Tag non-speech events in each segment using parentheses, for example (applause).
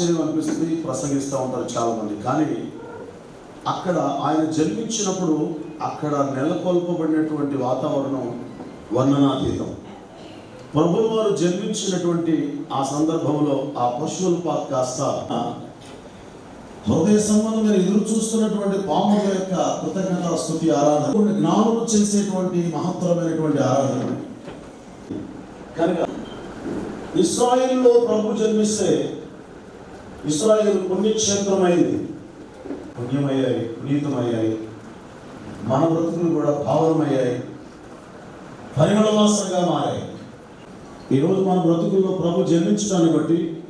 ఆశ్చర్యం అనిపిస్తుంది. ప్రసంగిస్తూ ఉంటారు చాలామంది. కానీ అక్కడ ఆయన జన్మించినప్పుడు అక్కడ నెలకొల్పబడినటువంటి వాతావరణం వర్ణనాతీతం. ప్రభువు వారు జన్మించినటువంటి ఆ సందర్భంలో ఆ పశువుల పాక కాస్త హృదయ సంబంధమైన ఎదురు చూస్తున్నటువంటి పాముల యొక్క కృతజ్ఞత స్థుతి ఆరాధన జ్ఞానులు చేసేటువంటి మహత్తరమైనటువంటి ఆరాధన. కనుక ఇస్రాయిల్లో ప్రభు జన్మిస్తే ఇస్రాయిల్ పుణ్యక్షేత్రమైంది. పుణ్యమయ్యాయి పునీతమయ్యాయి. మన బ్రతుకులు కూడా పావనమయ్యాయి పరిమళవాసంగా మారాయి. ఈరోజు మన బ్రతుకుల్లో ప్రభు జన్మించడాన్ని బట్టి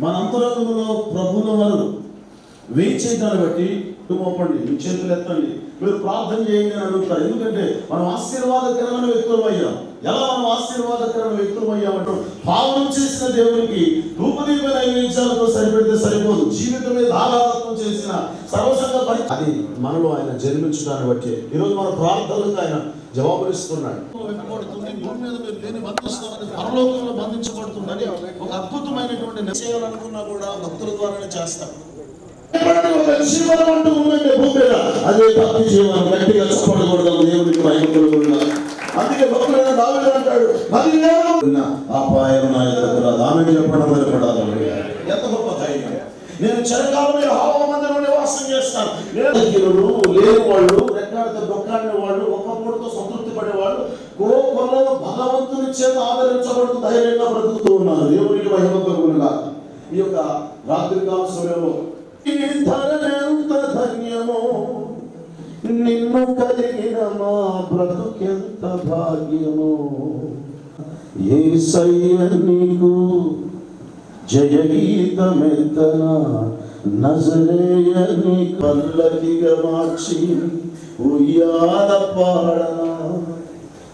మన అంతరంగంలో ప్రభుల వారు వేయించేదాన్ని బట్టి మోపండి మీ చేతులు ఎత్తండి. మీరు ప్రార్థన చేయండి అని అడుగుతారు. ఎందుకంటే మనం ఆశీర్వాదకరమైన వ్యక్తులం అయ్యాం. ఎలా మనం ఆశీర్వాదకరమైన వ్యక్తులం అయ్యామంటే పావనం చేసిన దేవునికి రూపదీప నైవేద్యాలతో సరిపెడితే సరిపోదు. జీవితమే ఆరాధత్వం చేసిన సర్వసంగ పరి అది మనలో ఆయన జన్మించడాన్ని బట్టి ఈరోజు మన ప్రార్థనలకు ఆయన జవాబునిస్తున్నాడు. మీద మీరు లేని పరలోకంలో బంధించబడుతుందని ఒక అద్భుతమైనటువంటి నిశ్చయాలనుకున్నా కూడా భక్తుల ద్వారానే చేస్తారు ఒక జీవనం అంటూ ఉందండి భూమి మీద అదే భక్తి జీవనం గట్టిగా చెప్పకూడదు మహిమలు కూడా అందుకే భక్తులైన దావిడు అంటాడు పదివేల అపాయం నా యొక్క ఆమె చెప్పడం నిలబడాలి ఎంత గొప్ప ధైర్యం. నేను చిరకాలమైన హావ మందిరం నివాసం చేస్తాను. లేని వాళ్ళు రెక్కాడితే దొక్కాడిన వాళ్ళు ఒక్క పూటతో సంతృప్తి పడేవాళ్ళు గోకులలో భగవంతుని చేత ఆదరించబడుతూ ధైర్యంగా బ్రతుకుతూ ఉన్నారు. దేవునికి మహిమ కలుగునుగా ఈ యొక్క రాత్రికాల సమయంలో ఈ ధరనెంత ధన్యమో నిన్ను కలిగిన మా బ్రతుకెంత భాగ్యమో. ఏసయ్య నీకు జయగీతమెంతనా నజరేయ నీ పల్లకిగా మార్చి ఉయ్యాల పాడన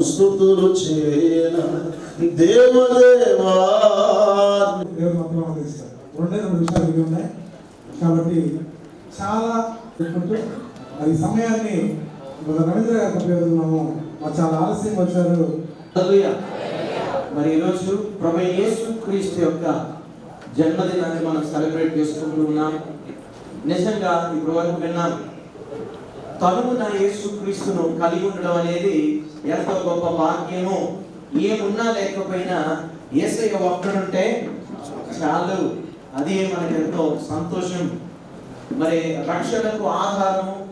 స్థుతులు చేయన దేవదేవా. రెండే రెండు విషయాలు ఉన్నాయి. కాబట్టి చాలా పెట్టుకుంటూ అది సమయాన్ని రవీంద్ర గారికి ఉపయోగిస్తున్నాము చాలా ఆలస్యం వచ్చారు. మరి ఈరోజు ప్రభు యేసు క్రీస్తు యొక్క జన్మదినాన్ని మనం సెలబ్రేట్ చేసుకుంటూ ఉన్నాం. నిజంగా ఇప్పుడు వరకు విన్నాం. నా యేసు క్రీస్తును కలిగి ఉండడం అనేది ఎంతో గొప్ప భాగ్యము. ఏమున్నా లేకపోయినా ఏసయ్య ఒక్కడుంటే చాలు. అది మనకి ఎంతో సంతోషం. మరి రక్షణకు ఆధారము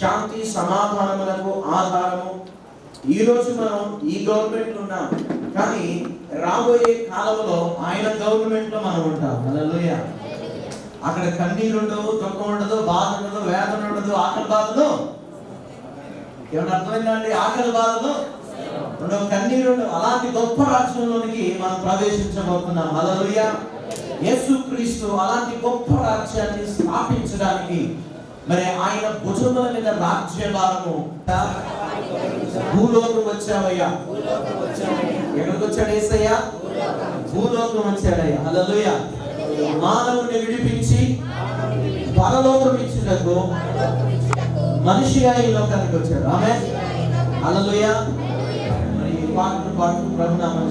శాంతి సమాధానములకు ఆధారము. ఈరోజు మనం ఈ గవర్నమెంట్ ఉన్నాం. కానీ రాబోయే కాలంలో ఆయన గవర్నమెంట్లో మనం ఉంటాం. హల్లెలూయా. అక్కడ కన్నీరు ఉండదు దుఃఖం ఉండదు బాధ ఉండదు వేదన ఉండదు ఆకలి బాధలు. ఏమన్నా అర్థమైందండి ఆకలి బాధలు? ఉండవు కన్నీరు ఉండవు. అలాంటి గొప్ప రాష్ట్రంలోనికి మనం ప్రవేశించబోతున్నాం. హల్లెలూయా. యేసుక్రీస్తు అలాంటి గొప్ప రాజ్యాన్ని స్థాపించడానికి మరి ఆయన భుజముల మీద రాజ్యభారము భూలోకం వచ్చావయ్యా ఎక్కడికి వచ్చాడు ఏసయ్యా? భూలోకం వచ్చాడయ్యా. హల్లెలూయా. మానవుని విడిపించి పరలోకం ఇచ్చినకు మనిషిగా ఈ లోకానికి వచ్చాడు. ఆమె హల్లెలూయా. మరి ఈ పాటు పాడుతూ ప్రభునామని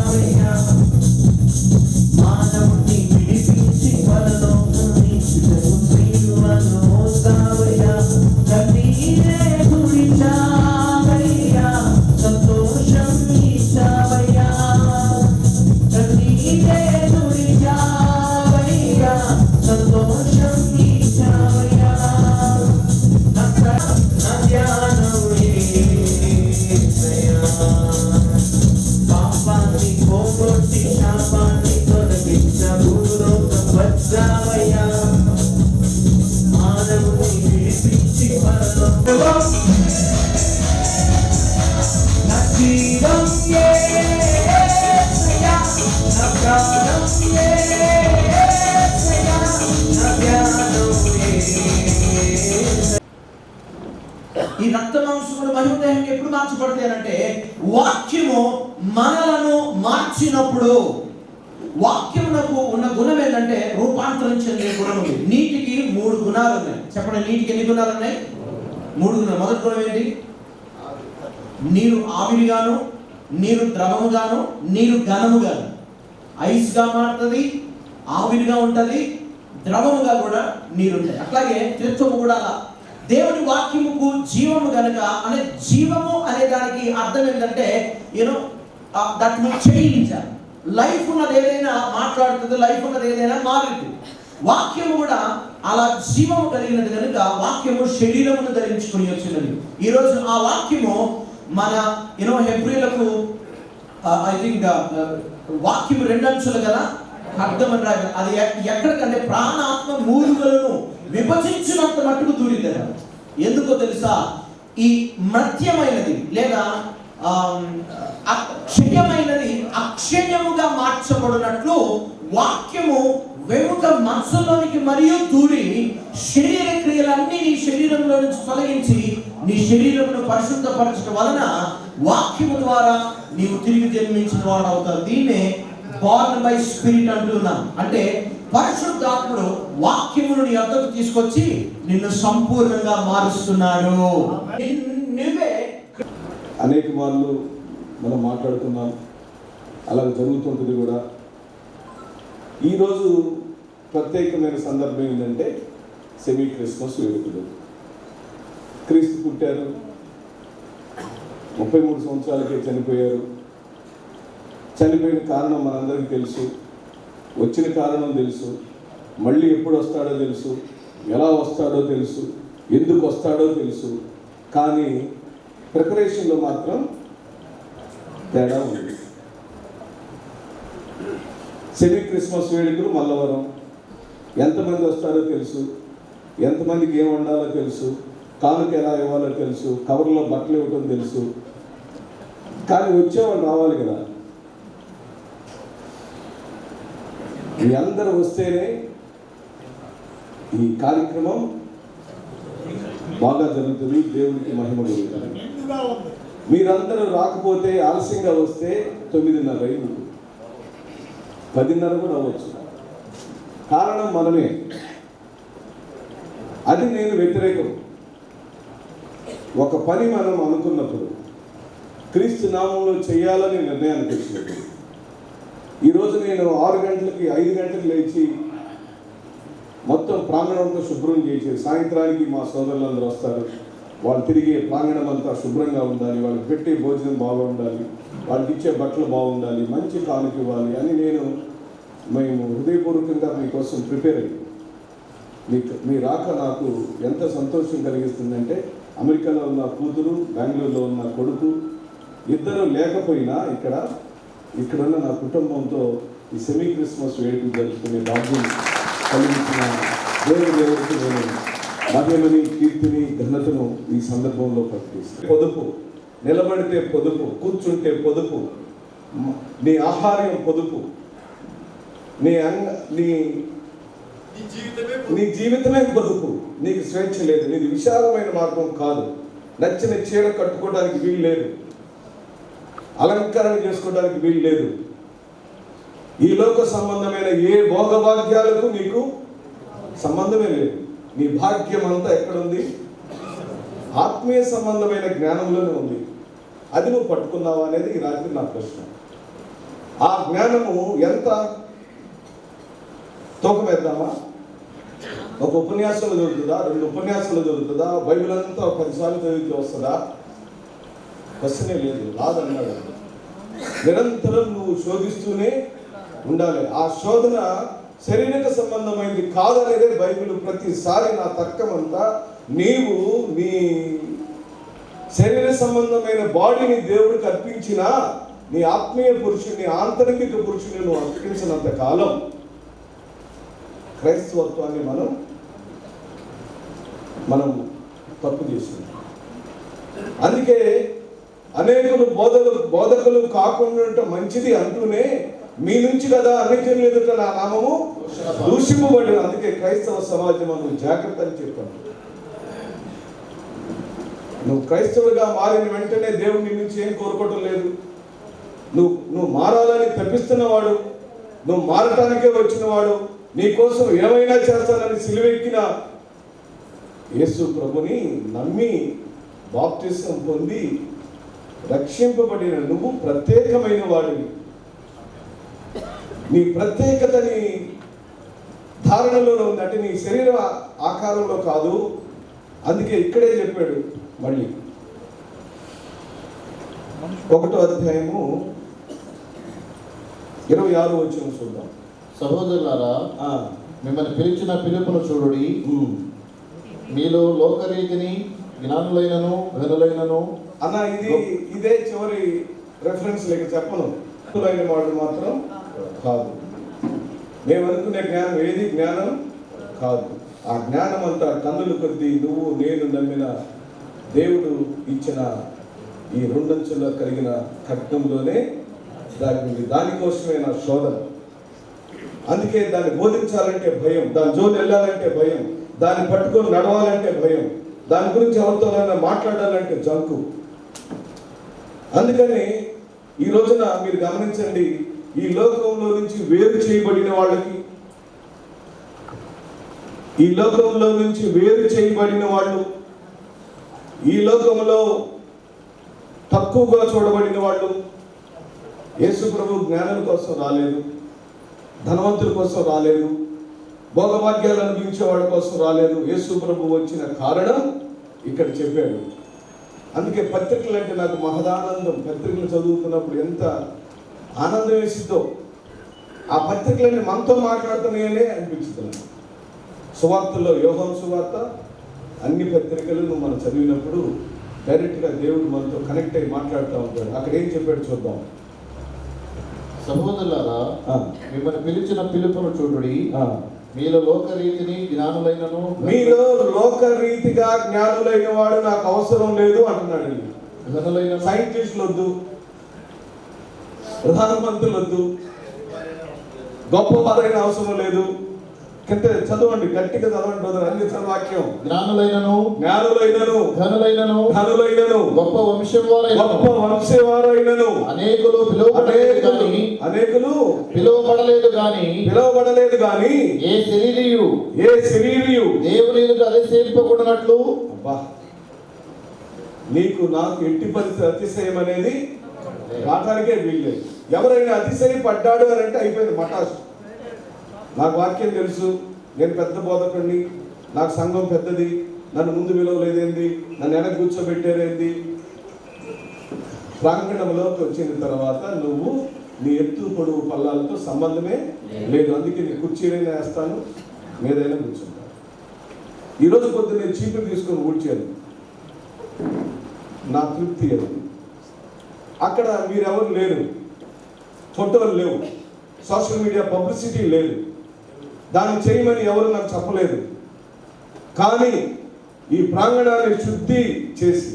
వాక్యము మనలను మార్చినప్పుడు వాక్యమునకు ఉన్న గుణం ఏంటంటే రూపాంతరం చెందే గుణం ఉంది. నీటికి మూడు గుణాలు ఉన్నాయి. చెప్పండి నీటికి ఎన్ని గుణాలు ఉన్నాయి? మూడు గుణాలు. మొదటి గుణం ఏంటి? నీరు ఆవిరిగాను నీరు ద్రవముగాను నీరు ఘనముగాను. ఐస్గా మారుతుంది ఆవిరిగా ఉంటుంది ద్రవముగా కూడా నీరుంటాయి. అట్లాగే త్రిత్వము కూడా అలా. దేవుని వాక్యముకు జీవము గనక అనే జీవము అనే దానికి అర్థం ఏంటంటే you know that will change life ఉన్నది ఏదైనా మాట్లాడుతుంది లైఫ్ ఉన్నది ఏదైనా మారుతుంది వాక్యము కూడా అలా జీవము కలిగినది కనుక వాక్యము శరీరమును ధరించుకుని వచ్చినది. ఈరోజు ఆ వాక్యము మన యూనో హెబ్రిలకు ఐ థింక్ వాక్యం రెండు అంశాలు కదా? అర్థం అని రాదు అది ఎక్కడికంటే ప్రాణాత్మ మూలుగలను విభజించినంత మట్టుకు దూరిందన్నారు ఎందుకో తెలుసా? ఈ మధ్యమైనది లేదా అక్షయమైనది అక్షయముగా మార్చబడినట్లు వాక్యము వెనుక మనసులోనికి మరియు దూరి శరీర క్రియలన్నీ నీ శరీరంలో నుంచి తొలగించి నీ శరీరమును పరిశుద్ధపరచడం వలన వాక్యము ద్వారా నీవు తిరిగి జన్మించిన వాడు అవుతావు. దీన్నే బార్న్ బై స్పిరిట్ అంటున్నాం అంటే పరిశుద్ధాత్ముడు వాక్యమును నీ అద్దకు తీసుకొచ్చి నిన్ను సంపూర్ణంగా మారుస్తున్నాడు. నువ్వే అనేక మార్లు మనం మాట్లాడుతున్నాం అలా జరుగుతుంటుంది కూడా. ఈరోజు ప్రత్యేకమైన సందర్భం ఏంటంటే సెమీ క్రిస్మస్ వేడుకలు. క్రీస్తు పుట్టారు. ముప్పై మూడు సంవత్సరాలకే చనిపోయారు. చనిపోయిన కారణం మనందరికీ తెలుసు. వచ్చిన కారణం తెలుసు మళ్ళీ ఎప్పుడు వస్తాడో తెలుసు ఎలా వస్తాడో తెలుసు ఎందుకు వస్తాడో తెలుసు కానీ ప్రిపరేషన్లో మాత్రం తేడా ఉంది. సెమీ క్రిస్మస్ వేడుకలు మల్లవరం ఎంతమంది వస్తారో తెలుసు ఎంతమందికి ఏం వండాలో తెలుసు కానుక ఎలా ఇవ్వాలో తెలుసు కవర్లో బట్టలు ఇవ్వటం తెలుసు కానీ వచ్చేవాళ్ళు రావాలి కదా. మీ అందరూ వస్తేనే ఈ కార్యక్రమం బాగా జరుగుతుంది దేవుడికి మహిమ కలుగుతుంది. మీరందరూ రాకపోతే ఆలస్యంగా వస్తే తొమ్మిదిన్నర అయింది. పదిన్నర కూడా అవ్వచ్చు. కారణం మనమే. అది నేను వ్యతిరేకం. ఒక పని మనం అనుకున్నప్పుడు క్రీస్తు నామంలో చేయాలని నిర్ణయానికి వచ్చినప్పుడు రోజు నేను ఆరు గంటలకి ఐదు గంటలకు లేచి మొత్తం ప్రాంగణంతో శుభ్రం చేసి సాయంత్రానికి మా సోదరులందరూ వస్తారు. వాళ్ళు తిరిగే ప్రాంగణం అంతా శుభ్రంగా ఉండాలి వాళ్ళకి పెట్టే భోజనం బాగుండాలి వాళ్ళకి ఇచ్చే బట్టలు బాగుండాలి మంచి కానుక ఇవ్వాలి అని నేను మేము హృదయపూర్వకంగా మీకోసం ప్రిపేర్ అయ్యి. మీకు మీ రాక నాకు ఎంత సంతోషం కలిగిస్తుందంటే అమెరికాలో ఉన్న కూతురు బెంగళూరులో ఉన్న కొడుకు ఇద్దరు లేకపోయినా ఇక్కడ ఇక్కడున్న నా కుటుంబంతో ఈ సెమీ క్రిస్మస్ వేడుకలు జరుపుకునే భాగ్యం కలిగించిన దేవుడి దేవుడికి నేను మహిమని కీర్తిని ఘనతను ఈ సందర్భంలో ప్రకటిస్తాను పొదుపు నిలబడితే పొదుపు కూర్చుంటే పొదుపు నీ ఆహార్యం పొదుపు నీ అంగ నీ నీ జీవితమే పొదుపు. నీకు స్వేచ్ఛ లేదు నీది విశాలమైన మార్గం కాదు. నచ్చిన చీర కట్టుకోవడానికి వీలు లేదు. అలంకరణ చేసుకోవడానికి వీలు లేదు ఈ లోక సంబంధమైన ఏ భోగభాగ్యాలకు నీకు సంబంధమే లేదు. నీ భాగ్యం అంతా ఎక్కడుంది? ఆత్మీయ సంబంధమైన జ్ఞానంలోనే ఉంది. అది నువ్వు పట్టుకున్నావా అనేది ఈ రాత్రి నా ప్రశ్న. ఆ జ్ఞానము ఎంత? తూకం వేద్దామా? ఒక ఉపన్యాసంలో దొరుకుతుందా రెండు ఉపన్యాసంలో దొరుకుతుందా బైబిల్ అంతా ఒక పదిసార్లు చదివితే వస్తుందా? క్వశ్చనే లేదు. రాదన్నాడు. నిరంతరం నువ్వు శోధిస్తూనే ఉండాలి. ఆ శోధన శరీరక సంబంధమైనది కాదనేదే బైబిల్ ప్రతిసారి నా తర్కం అంతా నీవు నీ శరీర సంబంధమైన బాడీని దేవుడికి అర్పించినా నీ ఆత్మీయ పురుషుని ఆంతరిక పురుషుని నువ్వు అర్పించినంత కాలం క్రైస్తవత్వాన్ని మనం మనం తప్పు చేస్తున్నాం. అందుకే అనేకులు బోధలు బోధకులు కాకుండా మంచిది అంటూనే మీ నుంచి కదా అన్నిటిని ఎదుట నా నామము దూషింపబడి అందుకే క్రైస్తవ సమాజం అందుకు జాగ్రత్త అని చెప్పాను నువ్వు క్రైస్తవుడిగా మారిన వెంటనే దేవుడు నీ నుంచి ఏం కోరుకోవటం లేదు. నువ్వు నువ్వు మారాలని తప్పిస్తున్నవాడు నువ్వు మారటానికే వచ్చినవాడు నీ కోసం ఏమైనా చేస్తానని సిలువెక్కిన యేసు ప్రభుని నమ్మి బాప్తిసం పొంది రక్షింపబడిన నువ్వు ప్రత్యేకమైన వాడివి. నీ ప్రత్యేకతని ధారణలో ఉంది. అంటే నీ శరీర ఆకారంలో కాదు. అందుకే ఇక్కడే చెప్పాడు మళ్ళీ. ఒకటో అధ్యాయము ఇరవై ఆరు వచ్చిన చూద్దాం. సహోదరులారా మిమ్మల్ని పిలిచిన పిలుపును చూడుడి. మీలో లోకరీతిని జ్ఞానులైనను ఘనులైనను అన్న ఇది ఇదే చివరి రెఫరెన్స్ లేక చెప్పను. అయిన వాడు మాత్రం కాదు. మేము అనుకునే జ్ఞానం ఏది? జ్ఞానం కాదు. ఆ జ్ఞానం అంతా కన్నులు కొద్దీ నువ్వు నేను నమ్మిన దేవుడు ఇచ్చిన ఈ రెండంచుల్లో కలిగిన దాగి ఉంది. దానికోసమే నా శోధన. అందుకే దాన్ని బోధించాలంటే భయం దాని జోలు వెళ్ళాలంటే భయం దాన్ని పట్టుకొని నడవాలంటే భయం దాని గురించి ఎవరితోనైనా మాట్లాడాలంటే జంకు. అందుకని ఈ రోజున మీరు గమనించండి ఈ లోకంలో నుంచి వేరు చేయబడిన వాళ్ళకి ఈ లోకంలో నుంచి వేరు చేయబడిన వాళ్ళు ఈ లోకంలో తక్కువగా చూడబడిన వాళ్ళు యేసు ప్రభు జ్ఞానం కోసం రాలేదు ధనవంతుల కోసం రాలేదు భోగభాగ్యాలు అనుభవించే వాళ్ళ కోసం రాలేదు. యేసు ప్రభు వచ్చిన కారణం ఇక్కడ చెప్పాడు. అందుకే పత్రికలు అంటే నాకు మహదానందం. పత్రికలు చదువుతున్నప్పుడు ఎంత ఆనందం వేసిద్దో. ఆ పత్రికలన్నీ మనతో మాట్లాడుతున్నాయనే అనిపించింది నాకు. సువార్తల్లో యోహం సువార్త అన్ని పత్రికలను మనం చదివినప్పుడు డైరెక్ట్గా దేవుడు మనతో కనెక్ట్ అయ్యి మాట్లాడుతూ ఉంటాడు. అక్కడ ఏం చెప్పాడు చూద్దాం. సహోదరులారా మిమ్మల్ని పిలిచిన పిలుపును చూడుడి. మీలో లోకరీతిని జ్ఞానులైనను మీలో లోకరీతిగా జ్ఞానులైన వాడు నాకు అవసరం లేదు అంటున్నాడు ఈయన. ఘనులైనను సైంటిస్టులు వద్దు. ప్రధానమంత్రులు వద్దు. గొప్పవారైన అవసరం లేదు. కంటే చదవండి గట్టిగా చదవండి బ్రదర్ అన్ని వాక్యం జ్ఞానులైనను జ్ఞానులైనను ఘనులైనను ధనులైనను గొప్ప వంశం గొప్ప వారైనను వంశవారైనను. అనేకులు పిలువబడలేదు కానీ అనేకులు పిలువబడలేదు కానీ పిలువబడలేదు గాని ఏ శరీరియు ఏ శరీరియు దేవుని ఎదుట అతిశయింపకున్నట్లు అబ్బా నీకు నాకు ఎట్టి పరిస్థితి అతిశయం అనేది రావడానికే వీల్లేదు. ఎవరైనా అతిశయం పడ్డాడు అని అంటే అయిపోయింది మటాష్ నాకు వాక్యం తెలుసు. నేను పెద్ద బోధకుడిని నాకు సంఘం పెద్దది. నన్ను ముందు విలువలేదేంది నన్ను వెనక కూర్చోబెట్టేదేంది? ప్రాంగణంలోకి వచ్చిన తర్వాత నువ్వు నీ ఎత్తు పొడుగు పల్లాలతో సంబంధమే లేదు. అందుకే నీ కుర్చీలైనా వేస్తాను. మీదైనా కూర్చుంటాను ఈరోజు పొద్దున్న నేను చీపురు తీసుకొని ఊడ్చాను. నా తృప్తి అది. అక్కడ మీరెవరు లేరు. ఫోటోలు లేవు. సోషల్ మీడియా పబ్లిసిటీ లేదు. దాన్ని చేయమని ఎవరు నాకు చెప్పలేదు. కానీ ఈ ప్రాంగణాన్ని శుద్ధి చేసి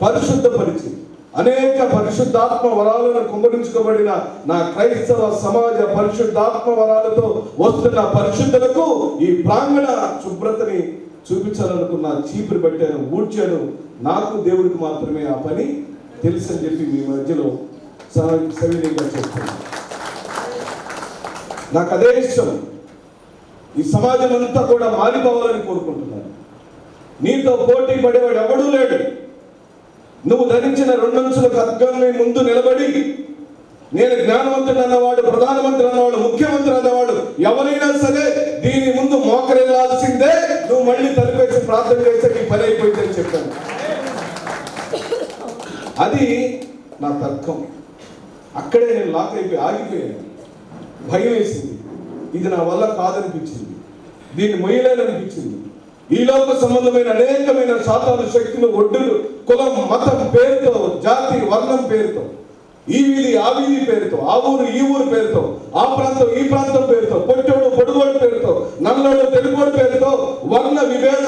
పరిశుద్ధపరిచి అనేక పరిశుద్ధాత్మ వరాలను కుమ్మరించుకోబడిన నా క్రైస్తవ సమాజ పరిశుద్ధాత్మ వరాలతో వస్తున్న పరిశుద్ధులకు ఈ ప్రాంగణ శుభ్రతని చూపించాలనుకున్న చీపురు పెట్టాను ఊడ్చాను. నాకు దేవుడికి మాత్రమే ఆ పని తెలుసని చెప్పి మీ మధ్యలో సవినీయంగా చెప్తాను నాకు అదే ఇష్టం. ఈ సమాజం అంతా కూడా మారిపోవాలని కోరుకుంటున్నాను. నీతో పోటీ పడేవాడు ఎవడూ లేడు. నువ్వు ధరించిన రెండంచుల ఖడ్గాన్ని ముందు నిలబడి నేను జ్ఞానవంతుడు అన్నవాడు ప్రధానమంత్రి అన్నవాడు ముఖ్యమంత్రి అన్నవాడు ఎవరైనా సరే దీని ముందు మోకరిల్లాల్సిందే. నువ్వు మళ్ళీ తలిపేసి ప్రార్థన చేస్తే నీ పని అయిపోయిందని చెప్పాను. అది నా తర్కం. అక్కడే నేను లాక్ అయిపోయి ఆగిపోయాను. భయం వేసింది. ఇది నా వల్ల కాదనిపించింది. దీన్ని మొయ్యలేననిపించింది ఈ లోక సంబంధమైన అనేకమైన శాతాలు శక్తులు ఒడ్డులు కులం మతం పేరుతో జాతి వర్ణం పేరుతో ఈ వీధి ఆ వీధి పేరుతో ఆ ఊరు ఈ ఊరు పేరుతో ఆ ప్రాంతం ఈ ప్రాంతం పేరుతో పొట్టోడు పొడుగోడు పేరుతో నల్లోడు తెలుగోడు పేరుతో వర్ణ విభేద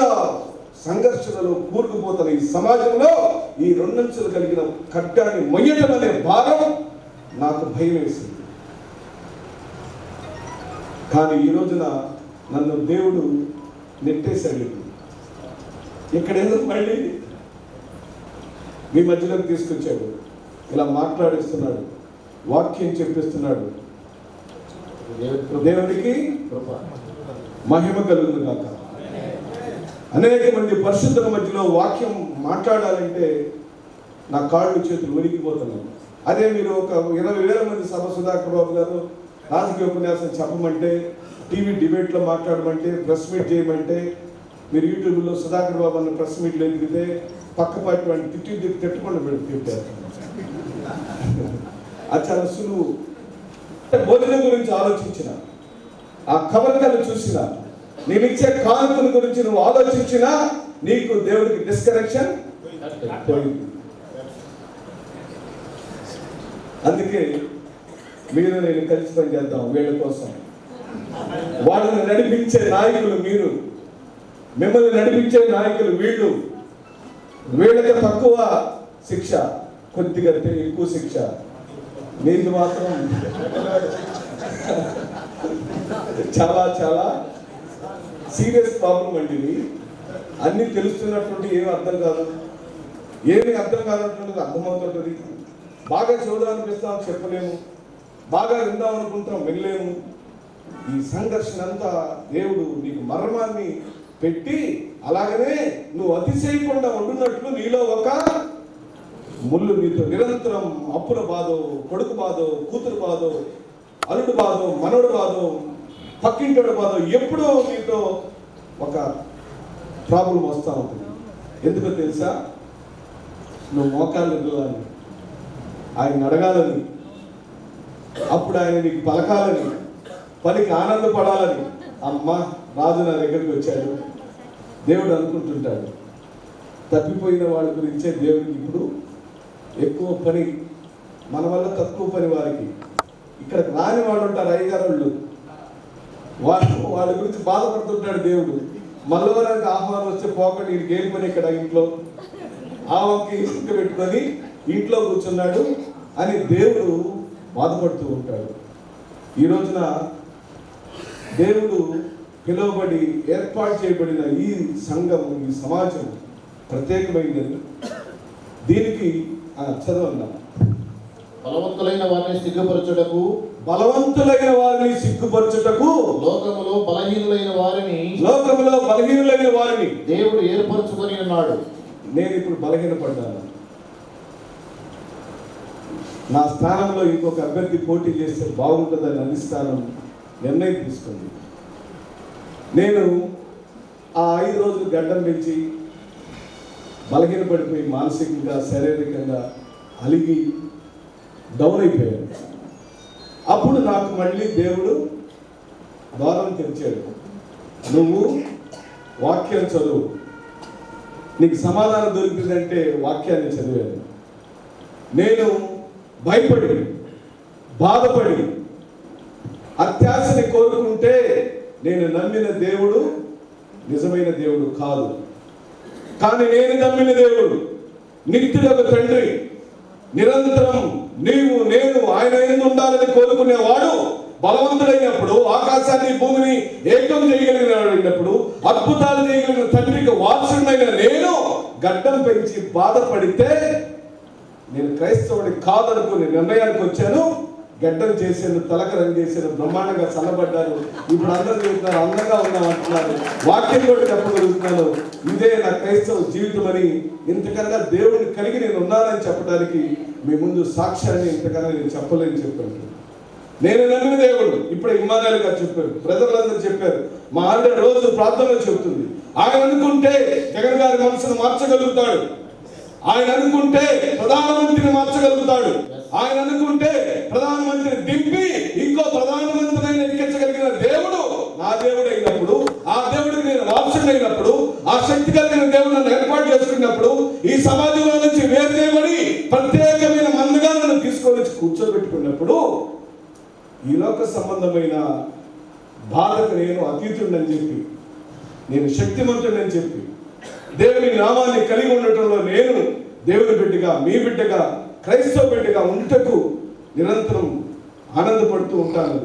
సంఘర్షణలో కూరుకుపోతున్న ఈ సమాజంలో ఈ రెండంచులు కలిగిన ఖడ్గాన్ని మొయ్యటం అనే భారం నాకు భయం వేసింది కానీ ఈ రోజున నన్ను దేవుడు నెట్టేశాడు. ఇక్కడ ఎందుకు మళ్ళీ? మీ మధ్యలోకి తీసుకొచ్చాడు. ఇలా మాట్లాడిస్తున్నాడు. వాక్యం చెప్పిస్తున్నాడు. దేవునికి మహిమ కలుగును కాక అనేక మంది పరిశుద్ధుల మధ్యలో వాక్యం మాట్లాడాలంటే నా కాళ్ళు చేతులు ఉనికిపోతున్నాయి. అదే మీరు ఒక ఇరవై వేల మంది సభ సుధాకర్ బాబు గారు రాజకీయ ఉపన్యాసం చెప్పమంటే టీవీ డిబేట్లో మాట్లాడమంటే ప్రెస్ మీట్ చేయమంటే మీరు యూట్యూబ్లో సుధాకర్ బాబు అన్న ప్రెస్ మీట్ ఎదిగితే పక్క పార్టీ వాడిని తిట్టి తిట్టి తిట్టకుండా పెట్టి తిట్టారు అది చాలా సులువు భోజనం గురించి ఆలోచించిన ఆ కవరికలు చూసిన నేను ఇచ్చే కానుకల గురించి నువ్వు ఆలోచించినా నీకు దేవుడికి డిస్కనెక్షన్ పోయింది. అందుకే మీరు నేను కలిసి పనిచేద్దాం వీళ్ళ కోసం. వాళ్ళని నడిపించే నాయకులు మీరు. మిమ్మల్ని నడిపించే నాయకులు వీళ్ళు. వీళ్ళకి తక్కువ శిక్ష కొద్దిగా ఎక్కువ శిక్ష. నీకు మాత్రం చాలా చాలా సీరియస్ ప్రాబ్లం అండి ఇది. అన్ని తెలుస్తున్నటువంటి ఏమి అర్థం కాదు. ఏమి అర్థం కానటువంటిది అర్థమవుతుంటుంది. బాగా చూడాలనిపిస్తాం చెప్పలేము. బాగా విందాం అనుకుంటాం వినలేము. ఈ సంఘర్షణ అంతా దేవుడు నీకు మర్మాన్ని పెట్టి అలాగనే నువ్వు అతిశయకుండా ఉండున్నట్లు నీలో ఒక ముళ్ళు నీతో నిరంతరం అప్పుల బాధో కొడుకు బాధో కూతురు బాధో అల్లుడు బాధో మనవడు బాధో పక్కింటోడు బాధో ఎప్పుడూ నీతో ఒక ప్రాబ్లం వస్తూ ఉంటుంది. ఎందుకో తెలుసా? నువ్వు మోకాళ్ళు ఎదగాలని ఆయన అడగాలని అప్పుడు ఆయన నీకు పలకాలని పనికి ఆనందపడాలని అమ్మ రాజు నా దగ్గరికి వచ్చాడు. దేవుడు అనుకుంటుంటాడు. తప్పిపోయిన వాళ్ళ గురించే దేవుడికి ఇప్పుడు ఎక్కువ పని మన వల్ల తక్కువ పని వారికి. ఇక్కడ రాని వాళ్ళు ఉంటారు అయ్యగారు వాళ్ళు వాళ్ళ గురించి బాధపడుతుంటాడు దేవుడు. మల్లవరానికి ఆహ్వానం వచ్చే పోకండి వీడికి ఏం పని ఇక్కడ ఇంట్లో? ఆ వంకి ఇంక పెట్టుకొని ఇంట్లో కూర్చున్నాడు అని దేవుడు బాధపడుతూ ఉంటాడు. ఈ రోజున దేవుడు పిలువబడి ఏర్పాటు చేయబడిన ఈ సంఘం ఈ సమాజం ప్రత్యేకమైనది. దీనికి ఆ, చదవన్నా బలవంతులైన వారిని సిగ్గుపరచుటకు బలవంతులైన వారిని సిగ్గుపరచుటకు లోకములో బలహీనులైన వారిని లోకములో బలహీనులైన వారిని దేవుడు ఏర్పరచుకొని ఉన్నాడు. నేను ఇప్పుడు బలహీనపడ్డాను. నా స్థానంలో ఇంకొక అభ్యర్థి పోటీ చేస్తే బాగుంటుందని అధిష్టానం నిర్ణయం తీసుకుంది. నేను ఆ ఐదు రోజులు గడ్డం పెంచి బలహీనపడిపోయి మానసికంగా శారీరకంగా అలిగి డౌన్ అయిపోయాను. అప్పుడు నాకు మళ్ళీ దేవుడు ద్వారం తెరిచాడు. నువ్వు వాక్యం చదువు. నీకు సమాధానం దొరికిందంటే వాక్యాన్ని చదివాను. నేను భయపడి బాధపడి అత్యాశని కోరుకుంటే నేను నమ్మిన దేవుడు నిజమైన దేవుడు కాదు. కానీ నేను నమ్మిన దేవుడు నిత్యుడొక తండ్రి నిరంతరం నీవు నేను ఆయన ఎందు ఉండాలని కోరుకునేవాడు బలవంతుడైనప్పుడు ఆకాశాన్ని భూమిని ఏకం చేయగలిగినప్పుడు అద్భుతాలు చేయగలిగిన తండ్రికి వారసుడైన నేను గడ్డం పెంచి బాధపడితే నేను క్రైస్తవుడి కాదనుకుని నిర్ణయానికి వచ్చాను. గడ్డం చేశాను తలక రంగు చేశాను బ్రహ్మాండంగా చల్లబడ్డాను. ఇప్పుడు అందరూ చెబుతున్నారు అందంగా ఉన్నాం అంటున్నారు. వాక్యం కూడా చెప్పగలుగుతున్నాను ఇదే నా క్రైస్తవ జీవితం అని ఇంతకన్నా దేవుడిని కలిగి నేను ఉన్నానని చెప్పడానికి మీ ముందు సాక్ష్యాన్ని ఇంతకన్నా నేను చెప్పలేని చెప్పాను. నేను నమ్మిన దేవుడు ఇప్పుడు ఇమ్మానాయలు గారు చెప్పారు. ప్రజలందరూ చెప్పారు. మా ఆవిడ రోజు ప్రార్థనలో చెబుతుంది. ఆయన అనుకుంటే జగన్ గారి మనసును మార్చగలుగుతాడు. ఆయన అనుకుంటే ప్రధానమంత్రిని మార్చగలుగుతాడు. ఆయన అనుకుంటే ప్రధానమంత్రిని దింపి ఇంకో ప్రధానమంత్రిని ఎక్కించగలిగిన దేవుడు నా దేవుడు అయినప్పుడు ఆ దేవుడికి నేను వారసుడైనప్పుడు ఆ శక్తి కలిగిన దేవుడు నన్ను ఏర్పాటు చేసుకున్నప్పుడు ఈ సమాజంలో నుంచి వేరు చేయబడి ప్రత్యేకమైన మందుగా నన్ను తీసుకొని కూర్చోబెట్టుకున్నప్పుడు ఈ లోక సంబంధమైన బాధకు నేను అతీతుడని చెప్పి నేను శక్తిమంతుడని చెప్పి దేవుని నామాన్ని కలిగి ఉండటంలో నేను దేవుని బిడ్డగా మీ బిడ్డగా క్రైస్తవ బిడ్డగా ఉంటకు నిరంతరం ఆనందపడుతూ ఉంటాను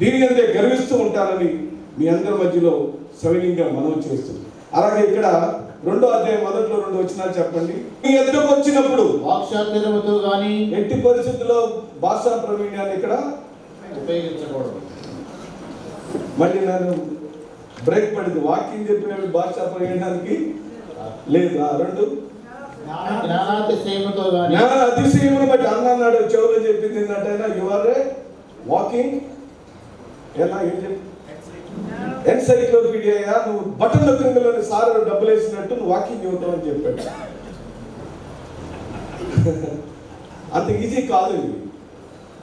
దీని అంతే గర్విస్తూ ఉంటానని మీ అందరి మధ్యలో సవినీయంగా మనవి చేస్తుంది అలాగే ఇక్కడ రెండో అధ్యాయం మొదట్లో రెండు వచ్చినాలు చెప్పండి. మీ ఎదురుకు వచ్చినప్పుడు గాని ఎట్టి పరిస్థితుల్లో భాషా ప్రవీణ్యాన్ని ఇక్కడ ఉపయోగించకూడదు. మళ్ళీ నేను బ్రేక్ పడింది. వాకింగ్ చెప్పిన భాషా ప్రవీణ్యానికి లేదు రెండు? అతిశయమును బట్టి అన్న అన్నాడు చెవులో చెప్పింది ఏంటంటే యు ఆర్ వాకింగ్ ఎలా ఏం చెప్పి ఎన్సైక్లోపీడియా నువ్వు బటన్ నొక్కంలోని సార్ డబ్బులు వేసినట్టు నువ్వు వాకింగ్ చెబుతావు అని చెప్పాడు. (laughs) అంత ఈజీ కాదు ఇది.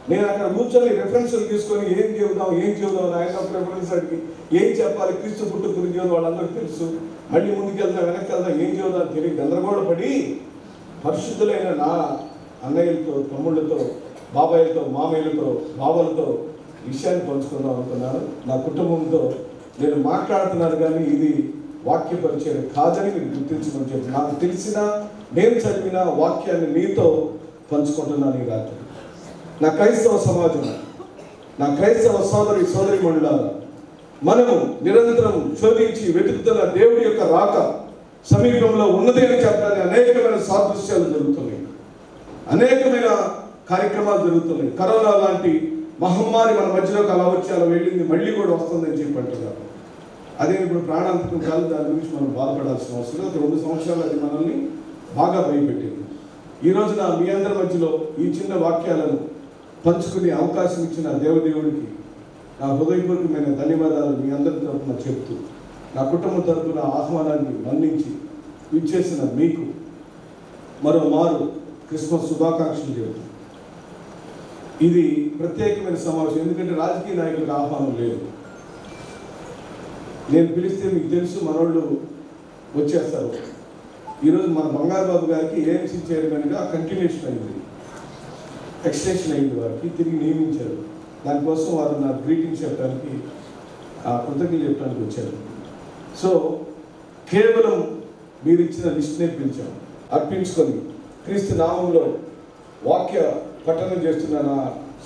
నేను అక్కడ కూర్చొని రెఫరెన్స్లు తీసుకొని ఏం చెబుదాం ఏం చెబుదాం ఆయన ఒక రెఫరెన్స్ అడిగి ఏం చెప్పాలి క్రీస్తు పుట్టు గురించి వాళ్ళందరికీ తెలుసు. మళ్ళీ ముందుకెళ్దాం వెనక్కి వెళ్దాం ఏం చేద్దాం తెలియ గందరగోళపడి పరిశుద్ధులైన నా అన్నయ్యలతో తమ్ముళ్ళతో బాబాయ్యలతో మామయ్యలతో బావలతో విషయాన్ని పంచుకుందాం అనుకున్నాను. నా కుటుంబంతో నేను మాట్లాడుతున్నాను కానీ ఇది వాక్య పరిచయం కాదని మీరు గుర్తించమని చెప్పి నాకు తెలిసిన నేను చదివిన వాక్యాన్ని మీతో పంచుకుంటున్నాను ఈ రాత్రి. నా క్రైస్తవ సమాజం నా క్రైస్తవ సోదరి సోదరి మండలాలు మనము నిరంతరం శోధించి వెతుకుతున్న దేవుడి యొక్క రాక సమీపంలో ఉన్నది అని చెప్పడానికి అనేకమైన సాదృశ్యాలు జరుగుతున్నాయి. అనేకమైన కార్యక్రమాలు జరుగుతున్నాయి. కరోనా లాంటి మహమ్మారి మన మధ్యలోకి అలా వచ్చి అలా వెళ్ళింది మళ్ళీ కూడా వస్తుందని చెప్పి అంటున్నారు. అదే ఇప్పుడు ప్రాణాంతకం కాదు దాని గురించి మనం బాధపడాల్సిన అవసరం లేదు. రెండు సంవత్సరాలు అది మనల్ని బాగా భయపెట్టింది. ఈ రోజున మీ అందరి మధ్యలో ఈ చిన్న వాక్యాలను పంచుకునే అవకాశం ఇచ్చిన దేవదేవుడికి నా హృదయపూర్వకమైన ధన్యవాదాలు మీ అందరి తరఫున చెప్తూ నా కుటుంబం తరఫున ఆహ్వానాన్ని మన్నించి ఇచ్చేసిన మీకు మరో మారు క్రిస్మస్ శుభాకాంక్షలు చెబుతూ. ఇది ప్రత్యేకమైన సమావేశం ఎందుకంటే రాజకీయ నాయకులకు ఆహ్వానం లేదు. నేను పిలిస్తే మీకు తెలుసు మనోళ్ళు వచ్చేస్తారు. ఈరోజు మన బంగారు బాబు గారికి ఏఎంసీ చైర్మన్గా కంటిన్యూషన్ అయింది. ఎక్స్టెన్షన్ అయింది వారికి తిరిగి నియమించారు. దానికోసం వారు నా గ్రీటింగ్ చెప్పడానికి ఆ కృతజ్ఞతలు చెప్పడానికి వచ్చారు. సో కేవలం మీరు ఇచ్చిన లిస్ట్నే పిలిచాం. అర్పించుకొని క్రీస్తు నామంలో వాక్య పఠనం చేస్తున్న నా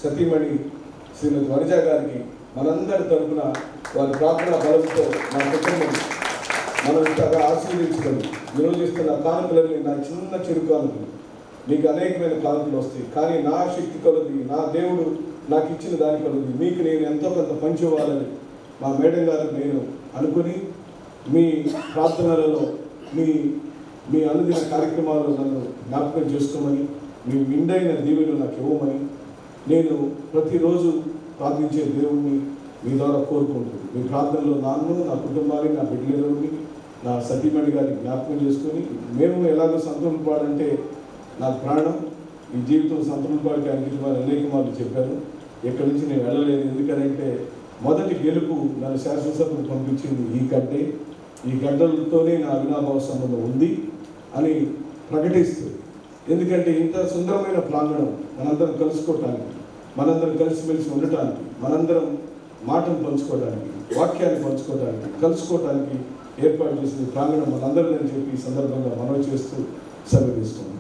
సతీమణి శ్రీమతి వనిజ గారికి మనందరి తరఫున వారి ప్రార్థన బలంతో నా కుటుంబం మనం ఇంతగా ఆశీర్వించుకొని ఈరోజు కానుకలని నా చిన్న చిరు కానుకలు మీకు అనేకమైన కానుకలు వస్తాయి. కానీ నా శక్తి కొలది నా దేవుడు నాకు ఇచ్చిన దాని కొలది మీకు నేను ఎంతో కొంత పంచివ్వాలని మా మేడం గారు నేను అనుకుని మీ ప్రార్థనలలో మీ మీ అనుదిన కార్యక్రమాలలో నన్ను జ్ఞాపకం చేసుకోమని మీ విండైన దీవెను నాకు ఇవ్వమని నేను ప్రతిరోజు ప్రార్థించే దేవుణ్ణి మీ ద్వారా కోరుకుంటుంది మీ ప్రార్థనలో నాన్ను నా కుటుంబాన్ని నా బిడ్డలని నా సతీమణి గారిని జ్ఞాపకం చేసుకొని మేము ఎలాగో సంతృప్తిపాడంటే నాకు ప్రాణం ఈ జీవితం సంతృప్తిపాడికి ఆయన వారు అనేక మార్లు చెప్పారు. ఇక్కడి నుంచి నేను వెళ్ళలేదు. ఎందుకనంటే మొదటి గెలుపు నన్ను శాసనసభకు పంపించింది ఈ గడ్డే. ఈ గడ్డలతోనే నా అవినాభావ సంబంధం ఉంది అని ప్రకటిస్తూ ఎందుకంటే ఇంత సుందరమైన ప్రాంగణం మనందరం కలుసుకోవటానికి మనందరం కలిసిమెలిసి ఉండటానికి మనందరం మాటలు పంచుకోవడానికి వాక్యాన్ని పంచుకోవడానికి కలుసుకోవడానికి ఏర్పాటు చేసిన ప్రాంగణం మనందరం అని చెప్పి ఈ సందర్భంగా మనవి చేస్తూ సెలవు తీసుకున్నాం